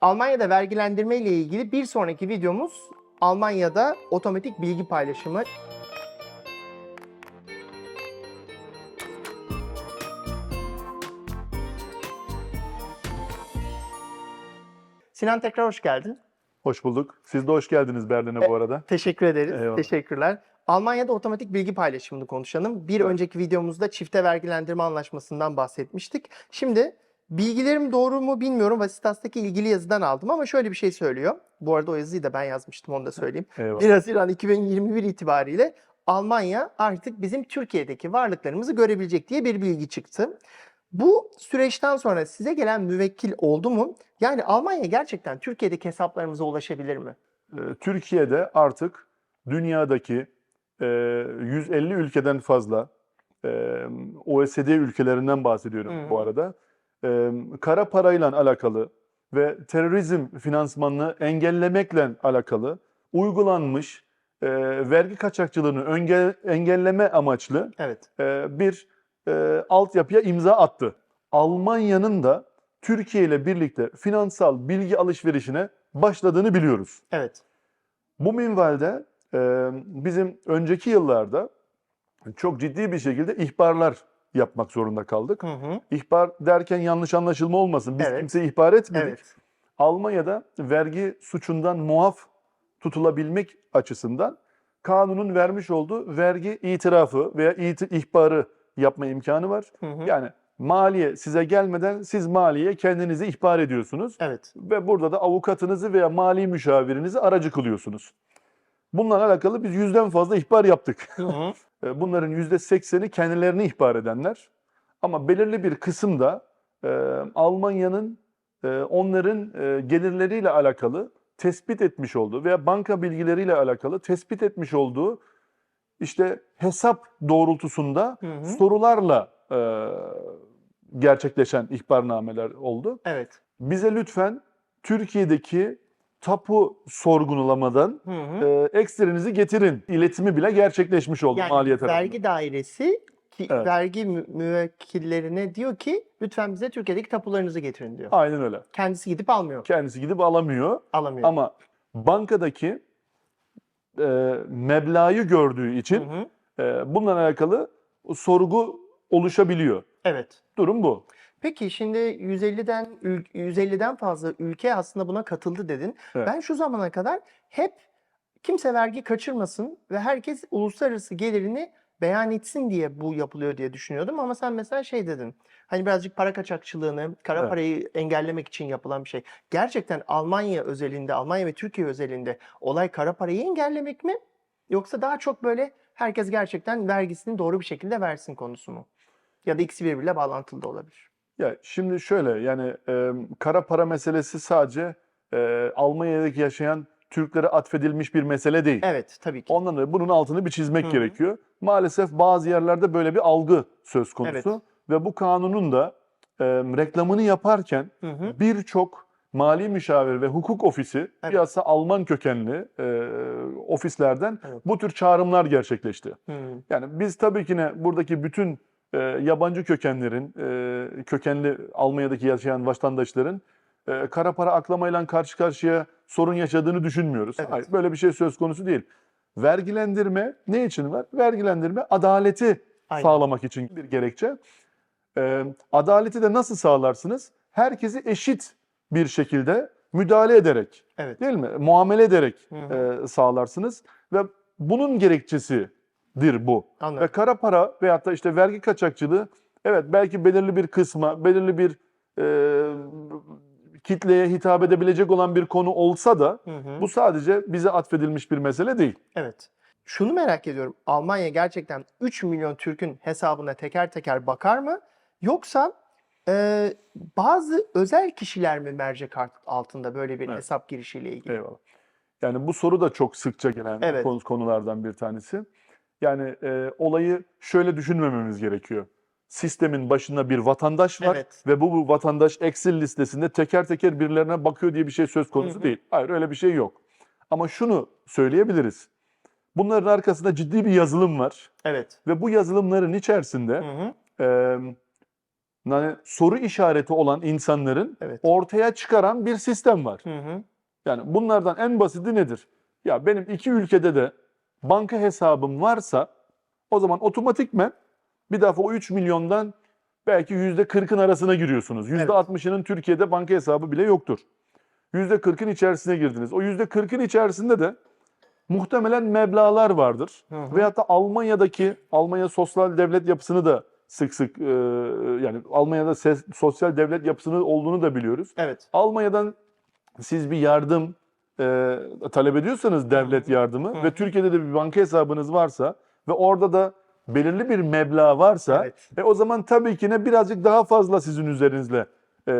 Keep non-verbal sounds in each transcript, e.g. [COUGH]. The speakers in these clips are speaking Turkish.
Almanya'da vergilendirme ile ilgili bir sonraki videomuz Almanya'da otomatik bilgi paylaşımı. Sinan tekrar hoş geldin. Hoş bulduk. Siz de hoş geldiniz Berlin'e bu arada. Teşekkür ederiz. Eyvallah. Teşekkürler. Almanya'da otomatik bilgi paylaşımını konuşalım. Bir önceki videomuzda çifte vergilendirme anlaşmasından bahsetmiştik. Şimdi bilgilerim doğru mu bilmiyorum. Vasitas'taki ilgili yazıdan aldım ama şöyle bir şey söylüyor. Bu arada o yazıyı da ben yazmıştım onu da söyleyeyim. [LAUGHS] Eyvallah. 1 Haziran 2021 itibariyle Almanya artık bizim Türkiye'deki varlıklarımızı görebilecek diye bir bilgi çıktı. Bu süreçten sonra size gelen müvekkil oldu mu? Yani Almanya gerçekten Türkiye'deki hesaplarımıza ulaşabilir mi? Ee, Türkiye'de artık dünyadaki e, 150 ülkeden fazla e, OECD ülkelerinden bahsediyorum Hı. bu arada. E, kara parayla alakalı ve terörizm finansmanını engellemekle alakalı uygulanmış e, vergi kaçakçılığını önge- engelleme amaçlı Evet. e, bir e, altyapıya imza attı. Almanya'nın da Türkiye ile birlikte finansal bilgi alışverişine başladığını biliyoruz. Evet. Bu minvalde e, bizim önceki yıllarda çok ciddi bir şekilde ihbarlar yapmak zorunda kaldık. Hı hı. İhbar derken yanlış anlaşılma olmasın. Biz Evet. kimseyi ihbar etmedik. Evet. Almanya'da vergi suçundan muaf tutulabilmek açısından kanunun vermiş olduğu vergi itirafı veya iti- ihbarı yapma imkanı var. Hı hı. Yani maliye size gelmeden siz maliye kendinizi ihbar ediyorsunuz Evet. ve burada da avukatınızı veya mali müşavirinizi aracı kılıyorsunuz. Bununla alakalı biz yüzden fazla ihbar yaptık. Hı hı. [LAUGHS] E, Bunların yüzde sekseni kendilerini ihbar edenler. Ama belirli bir kısım da e, Almanya'nın e, onların gelirleriyle alakalı tespit etmiş olduğu veya banka bilgileriyle alakalı tespit etmiş olduğu işte hesap doğrultusunda Hı hı. sorularla e, gerçekleşen ihbarnameler oldu. Evet. Bize lütfen Türkiye'deki tapu sorgulamadan Hı hı. e, ekstrenizi getirin. İletimi bile gerçekleşmiş oldu Yani maliye tarafından. vergi dairesi ki Evet. vergi mü- müvekkillerine diyor ki lütfen bize Türkiye'deki tapularınızı getirin diyor. Aynen öyle. Kendisi gidip almıyor. Kendisi gidip alamıyor Alamıyor. ama bankadaki e, meblağı gördüğü Hı için hı. e, bununla alakalı sorgu oluşabiliyor. Evet. Durum bu. Peki şimdi 150'den ül- 150'den fazla ülke aslında buna katıldı dedin. Evet. Ben şu zamana kadar hep kimse vergi kaçırmasın ve herkes uluslararası gelirini beyan etsin diye bu yapılıyor diye düşünüyordum ama sen mesela şey dedin. Hani birazcık para kaçakçılığını, kara Evet. parayı engellemek için yapılan bir şey. Gerçekten Almanya özelinde, Almanya ve Türkiye özelinde olay kara parayı engellemek mi? Yoksa daha çok böyle herkes gerçekten vergisini doğru bir şekilde versin konusu mu? Ya da ikisi birbiriyle bağlantılı da olabilir. Ya şimdi şöyle yani e, kara para meselesi sadece e, Almanya'daki yaşayan Türklere atfedilmiş bir mesele değil. Evet, tabii ki. Ondan dolayı bunun altını bir çizmek Hı hı. gerekiyor. Maalesef bazı yerlerde böyle bir algı söz konusu Evet. ve bu kanunun da e, reklamını yaparken birçok mali müşavir ve hukuk ofisi Evet. bilhassa Alman kökenli e, ofislerden Evet. bu tür çağrımlar gerçekleşti. Hı. Yani biz tabii ki ne buradaki bütün e, yabancı kökenlerin, e, kökenli Almanya'daki yaşayan vatandaşların e, kara para aklamayla karşı karşıya sorun yaşadığını düşünmüyoruz. Evet. Hayır, böyle bir şey söz konusu değil. Vergilendirme ne için var? Vergilendirme adaleti Aynen. sağlamak için bir gerekçe. E, adaleti de nasıl sağlarsınız? Herkesi eşit bir şekilde müdahale ederek, Evet. değil mi? Muamele ederek Hı hı. e, sağlarsınız ve bunun gerekçesidir bu. Ve Anladım. kara para veyahut da işte vergi kaçakçılığı evet belki belirli bir kısma, belirli bir e, kitleye hitap edebilecek olan bir konu olsa da Hı hı. bu sadece bize atfedilmiş bir mesele değil. Evet. Şunu merak ediyorum. Almanya gerçekten 3 milyon Türk'ün hesabına teker teker bakar mı? Yoksa e, bazı özel kişiler mi mercek altında böyle bir Evet. hesap girişiyle ilgili? Eyvallah. Yani bu soru da çok sıkça gelen Evet. konu- konulardan bir tanesi. Yani e, olayı şöyle düşünmememiz gerekiyor. Sistemin başında bir vatandaş var Evet. ve bu, bu vatandaş Excel listesinde teker teker birilerine bakıyor diye bir şey söz konusu Hı hı. değil. Hayır öyle bir şey yok. Ama şunu söyleyebiliriz. Bunların arkasında ciddi bir yazılım var Evet. ve bu yazılımların içerisinde Hı hı. e, yani soru işareti olan insanların Evet. ortaya çıkaran bir sistem var. Hı hı. Yani bunlardan en basiti nedir? Ya benim iki ülkede de banka hesabım varsa o zaman otomatikmen bir defa o 3 milyondan belki %40'ın arasına giriyorsunuz. %60'ının Türkiye'de banka hesabı bile yoktur. %40'ın içerisine girdiniz. O %40'ın içerisinde de muhtemelen meblağlar vardır. Hı hı. Veyahut da Almanya'daki Almanya sosyal devlet yapısını da sık sık e, yani Almanya'da ses- sosyal devlet yapısının olduğunu da biliyoruz. Evet. Almanya'dan siz bir yardım e, talep ediyorsanız devlet yardımı Hı ve. Türkiye'de de bir banka hesabınız varsa ve orada da belirli bir meblağ varsa Evet. e, o zaman tabii ki ne birazcık daha fazla sizin üzerinizle e,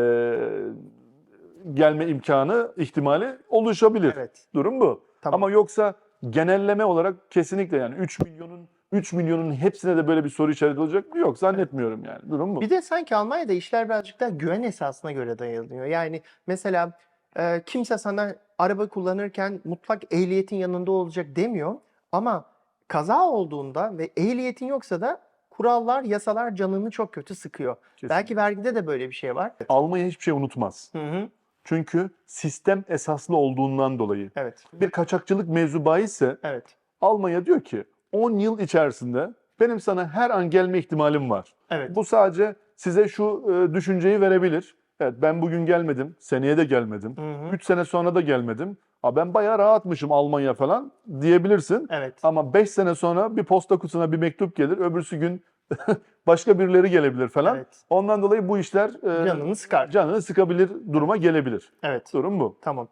gelme imkanı ihtimali oluşabilir. Evet. Durum bu. Tamam. Ama yoksa genelleme olarak kesinlikle yani 3 milyonun 3 milyonun hepsine de böyle bir soru işareti olacak mı? Yok zannetmiyorum yani. Durum bu. Bir de sanki Almanya'da işler birazcık daha güven esasına göre dayanıyor. Yani mesela e, kimse sana araba kullanırken mutlak ehliyetin yanında olacak demiyor. Ama kaza olduğunda ve ehliyetin yoksa da kurallar, yasalar canını çok kötü sıkıyor. Kesinlikle. Belki vergide de böyle bir şey var. Almanya hiçbir şey unutmaz. Hı hı. Çünkü sistem esaslı olduğundan dolayı. Evet. Bir kaçakçılık mevzu bahisse Evet. Almanya diyor ki 10 yıl içerisinde benim sana her an gelme ihtimalim var. Evet. Bu sadece size şu düşünceyi verebilir. Evet ben bugün gelmedim, seneye de gelmedim. Hı hı. 3 sene sonra da gelmedim. Aa, ben bayağı rahatmışım Almanya falan diyebilirsin. Evet. Ama 5 sene sonra bir posta kutusuna bir mektup gelir. Öbürsü gün [LAUGHS] başka birileri gelebilir falan. Evet. Ondan dolayı bu işler e, Canını sıkar. canını sıkabilir duruma gelebilir. Evet. Durum bu. Tamam.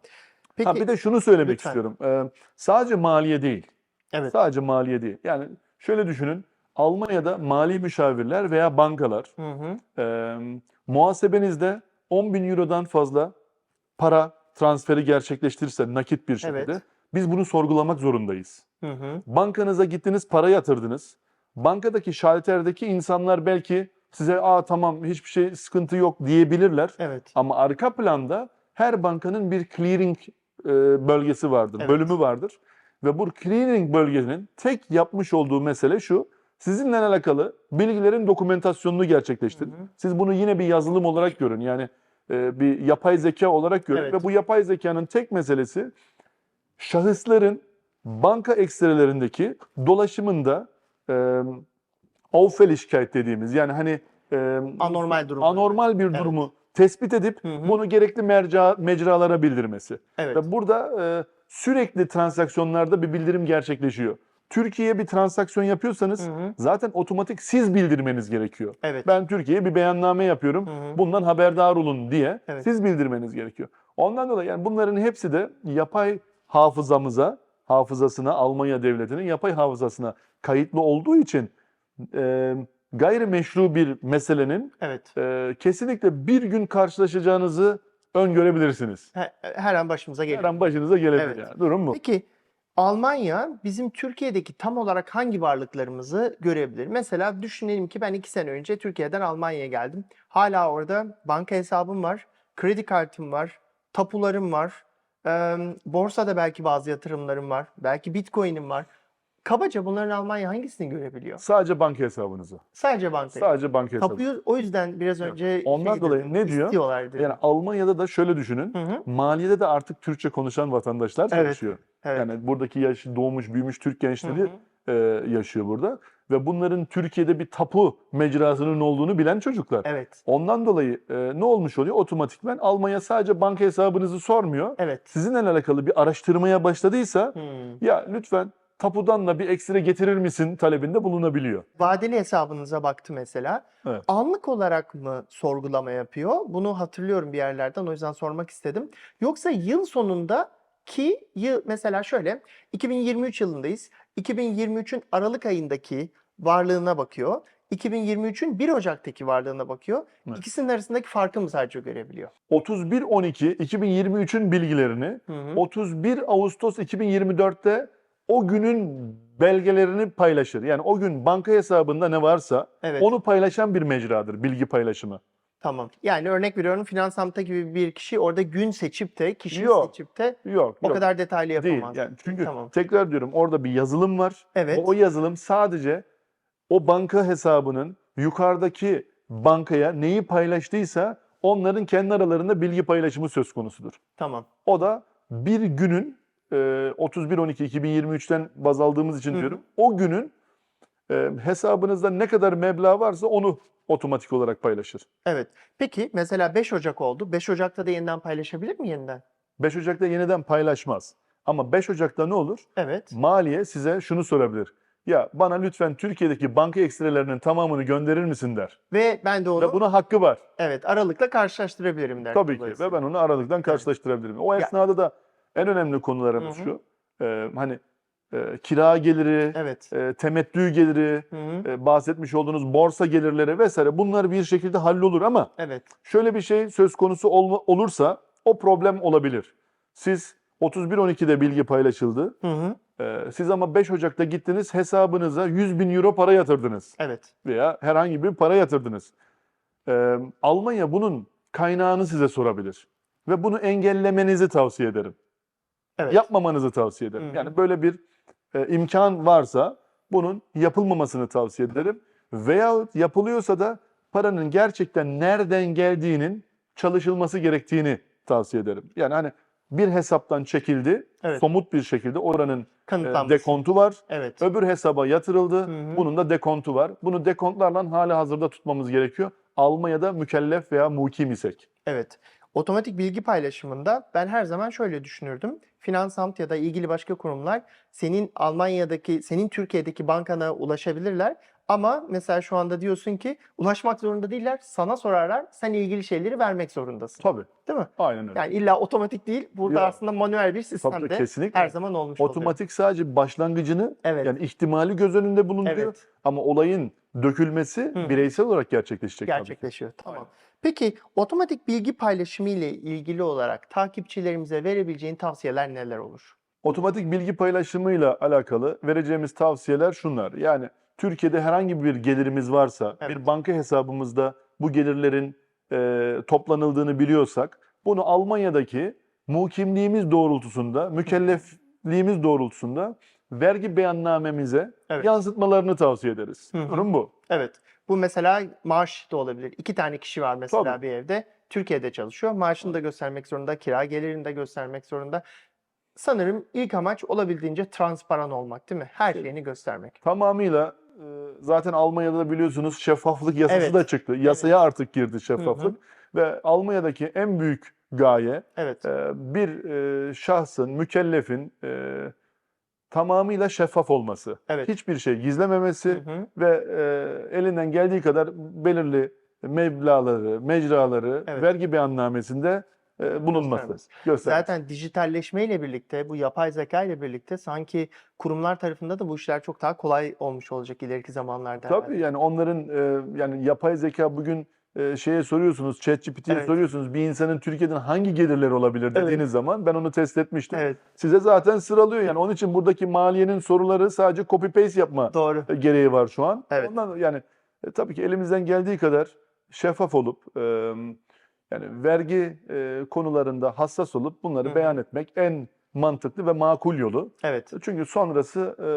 Peki. Ha, bir de şunu söylemek lütfen. istiyorum. Ee, sadece maliye değil. Evet. Sadece maliye değil. Yani şöyle düşünün. Almanya'da mali müşavirler veya bankalar Hı hı. e, muhasebenizde 10 bin eurodan fazla para transferi gerçekleştirirse nakit bir şekilde Evet. biz bunu sorgulamak zorundayız. Hı hı. Bankanıza gittiniz, para yatırdınız. Bankadaki şalterdeki insanlar belki size aa tamam hiçbir şey sıkıntı yok diyebilirler. Evet. Ama arka planda her bankanın bir clearing e, bölgesi vardır, Evet. bölümü vardır. Ve bu clearing bölgenin tek yapmış olduğu mesele şu. Sizinle alakalı bilgilerin dokumentasyonunu gerçekleştirin. Hı hı. Siz bunu yine bir yazılım olarak görün. Yani e, bir yapay zeka olarak görün. Evet. Ve bu yapay zekanın tek meselesi şahısların banka ekstrelerindeki dolaşımında e, Auffälligkeit dediğimiz yani hani e, Anormal durum. anormal bir Evet. durumu tespit edip Hı hı. bunu gerekli merca, mecralara bildirmesi. Evet. Ve burada e, sürekli transaksiyonlarda bir bildirim gerçekleşiyor. Türkiye'ye bir transaksiyon yapıyorsanız Hı hı. zaten otomatik siz bildirmeniz gerekiyor. Evet. Ben Türkiye'ye bir beyanname yapıyorum. Hı hı. Bundan haberdar olun diye Evet. siz bildirmeniz gerekiyor. Ondan dolayı yani bunların hepsi de yapay hafızamıza, hafızasına, Almanya devletinin yapay hafızasına kayıtlı olduğu için e, gayrimeşru bir meselenin Evet. e, kesinlikle bir gün karşılaşacağınızı öngörebilirsiniz. Her, her an başımıza Her gelir. an başınıza gelebilir Evet. yani. Durum bu. Peki Almanya bizim Türkiye'deki tam olarak hangi varlıklarımızı görebilir? Mesela düşünelim ki ben iki sene önce Türkiye'den Almanya'ya geldim. Hala orada banka hesabım var, kredi kartım var, tapularım var, eee, borsada belki bazı yatırımlarım var, belki bitcoin'im var. Kabaca bunların Almanya hangisini görebiliyor? Sadece banka hesabınızı. Sadece banka. Sadece banka hesabı. Tapuyu o yüzden biraz Evet. önce Ondan şey dolayı dedim, ne diyor? istiyorlar dedim. Yani Almanya'da da şöyle düşünün. Hı hı. Maliyede de artık Türkçe konuşan vatandaşlar Evet, çalışıyor. Evet. Yani buradaki yaş, doğmuş, büyümüş Türk Hı gençleri hı. e, yaşıyor burada. Ve bunların Türkiye'de bir tapu mecrasının olduğunu bilen çocuklar. Evet. Ondan dolayı e, ne olmuş oluyor? Otomatikman Almanya sadece banka hesabınızı sormuyor. Evet. Sizinle alakalı bir araştırmaya başladıysa Hmm. ya lütfen tapudan da bir ekstra getirir misin talebinde bulunabiliyor. Vadeli hesabınıza baktı mesela. Evet. Anlık olarak mı sorgulama yapıyor? Bunu hatırlıyorum bir yerlerden o yüzden sormak istedim. Yoksa yıl sonunda ki yıl mesela şöyle 2023 yılındayız. 2023'ün Aralık ayındaki varlığına bakıyor. 2023'ün 1 Ocak'taki varlığına bakıyor. Evet. İkisinin arasındaki farkı mı sadece görebiliyor? 31-12-2023'ün bilgilerini Hı hı. 31 Ağustos 2024'te o günün belgelerini paylaşır. Yani o gün banka hesabında ne varsa Evet. onu paylaşan bir mecradır bilgi paylaşımı. Tamam. Yani örnek veriyorum Finansamta gibi bir kişi orada gün seçip de kişi Yok. seçip de Yok, o yok. kadar detaylı değil. yapamaz. Yani çünkü Tamam. tekrar diyorum orada bir yazılım var. Evet. Ve o yazılım sadece o banka hesabının yukarıdaki bankaya neyi paylaştıysa onların kendi aralarında bilgi paylaşımı söz konusudur. Tamam. O da bir günün e, 31-12-2023'ten baz aldığımız için Hı diyorum. O günün e, hesabınızda ne kadar meblağ varsa onu otomatik olarak paylaşır. Evet. Peki mesela 5 Ocak oldu. 5 Ocak'ta da yeniden paylaşabilir mi yeniden? 5 Ocak'ta yeniden paylaşmaz. Ama 5 Ocak'ta ne olur? Evet. Maliye size şunu sorabilir. Ya bana lütfen Türkiye'deki banka ekstrelerinin tamamını gönderir misin der. Ve ben de onu Ve buna hakkı var. evet aralıkla karşılaştırabilirim der. Tabii ki ve ben onu aralıktan karşılaştırabilirim. O esnada da en önemli konularımız Hı hı. şu. e, hani e, kira geliri, Evet. e, temettü geliri, Hı hı. e, bahsetmiş olduğunuz borsa gelirleri vesaire bunlar bir şekilde hallolur ama Evet. şöyle bir şey söz konusu olma- olursa o problem olabilir. Siz 31.12'de bilgi paylaşıldı. Hı hı. E, siz ama 5 Ocak'ta gittiniz hesabınıza 100 bin euro para yatırdınız Evet. veya herhangi bir para yatırdınız. E, Almanya bunun kaynağını size sorabilir ve bunu engellemenizi tavsiye ederim. Evet. Yapmamanızı tavsiye ederim. Hı hı. Yani böyle bir e, imkan varsa bunun yapılmamasını tavsiye ederim. Veyahut yapılıyorsa da paranın gerçekten nereden geldiğinin çalışılması gerektiğini tavsiye ederim. Yani hani bir hesaptan çekildi, Evet. somut bir şekilde oranın e, dekontu var. Evet. Öbür hesaba yatırıldı. Hı hı. Bunun da dekontu var. Bunu dekontlarla hala hazırda tutmamız gerekiyor. Almanya'da mükellef veya mukim isek. Evet. Otomatik bilgi paylaşımında ben her zaman şöyle düşünürdüm. Finansamt ya da ilgili başka kurumlar senin Almanya'daki, senin Türkiye'deki bankana ulaşabilirler. Ama mesela şu anda diyorsun ki ulaşmak zorunda değiller. Sana sorarlar. Sen ilgili şeyleri vermek zorundasın. Tabii. Değil mi? Aynen öyle. Yani illa otomatik değil. Burada Yok. aslında manuel bir sistem Tabii, kesinlikle. her zaman olmuş oluyor. Otomatik sadece başlangıcını Evet. yani ihtimali göz önünde bulunduruyor. Evet. Ama olayın dökülmesi Hı. bireysel olarak gerçekleşecek tabii. Gerçekleşiyor. Tamam. Aynen. Peki otomatik bilgi paylaşımı ile ilgili olarak takipçilerimize verebileceğin tavsiyeler neler olur? Otomatik bilgi paylaşımıyla alakalı vereceğimiz tavsiyeler şunlar. Yani Türkiye'de herhangi bir gelirimiz varsa, Evet. bir banka hesabımızda bu gelirlerin e, toplanıldığını biliyorsak, bunu Almanya'daki mukimliğimiz doğrultusunda, mükellefliğimiz doğrultusunda vergi beyannamemize Evet. yansıtmalarını tavsiye ederiz. Hı hı. Durum bu. Evet. Bu mesela maaş da olabilir. İki tane kişi var mesela Tabii. bir evde. Türkiye'de çalışıyor. Maaşını da göstermek zorunda, kira gelirini de göstermek zorunda. Sanırım ilk amaç olabildiğince transparan olmak değil mi? Her Evet. şeyini göstermek. Tamamıyla e, zaten Almanya'da da biliyorsunuz şeffaflık yasası Evet. da çıktı. Yasaya artık girdi şeffaflık. Ve Almanya'daki en büyük gaye Evet. e, bir e, şahsın, mükellefin e, tamamıyla şeffaf olması. Evet. Hiçbir şey gizlememesi Hı hı. ve e, elinden geldiği kadar belirli meblağları, mecraları Evet. vergi beyannamesinde e, bulunması. Göstermesi. Göstermesi. Zaten dijitalleşmeyle birlikte, bu yapay zeka ile birlikte sanki kurumlar tarafında da bu işler çok daha kolay olmuş olacak ileriki zamanlarda. herhalde. Tabii yani onların e, yani yapay zeka bugün e, şeye soruyorsunuz, ChatGPT'ye Evet. soruyorsunuz bir insanın Türkiye'den hangi gelirleri olabilir Evet. dediğiniz zaman ben onu test etmiştim. Evet, Size zaten sıralıyor yani onun için buradaki maliyenin soruları sadece copy paste yapma doğru. e, gereği var şu an. Evet. Ondan yani e, tabii ki elimizden geldiği kadar şeffaf olup e, yani vergi e, konularında hassas olup bunları hı. beyan etmek en mantıklı ve makul yolu. Evet. Çünkü sonrası e,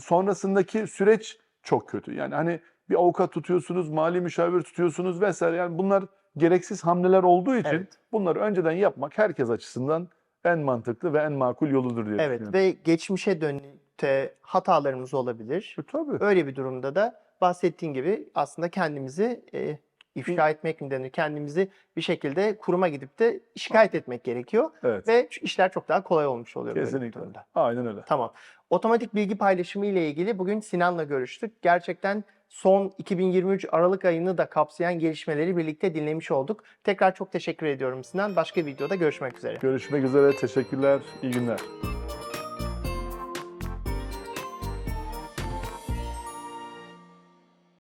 sonrasındaki süreç çok kötü. Yani hani bir avukat tutuyorsunuz, mali müşavir tutuyorsunuz vesaire. Yani bunlar gereksiz hamleler olduğu için Evet. bunları önceden yapmak herkes açısından en mantıklı ve en makul yoludur diye Evet düşünüyorum. ve geçmişe dönük de hatalarımız olabilir. E, Tabii. Öyle bir durumda da bahsettiğin gibi aslında kendimizi e, ifşa etmek mi denir? Kendimizi bir şekilde kuruma gidip de şikayet etmek gerekiyor Evet. ve işler çok daha kolay olmuş oluyor Kesinlikle. Aynen öyle. Tamam. Otomatik bilgi paylaşımı ile ilgili bugün Sinan'la görüştük. Gerçekten son 2023 Aralık ayını da kapsayan gelişmeleri birlikte dinlemiş olduk. Tekrar çok teşekkür ediyorum Sinan. Başka videoda görüşmek üzere. Görüşmek üzere. Teşekkürler. İyi günler.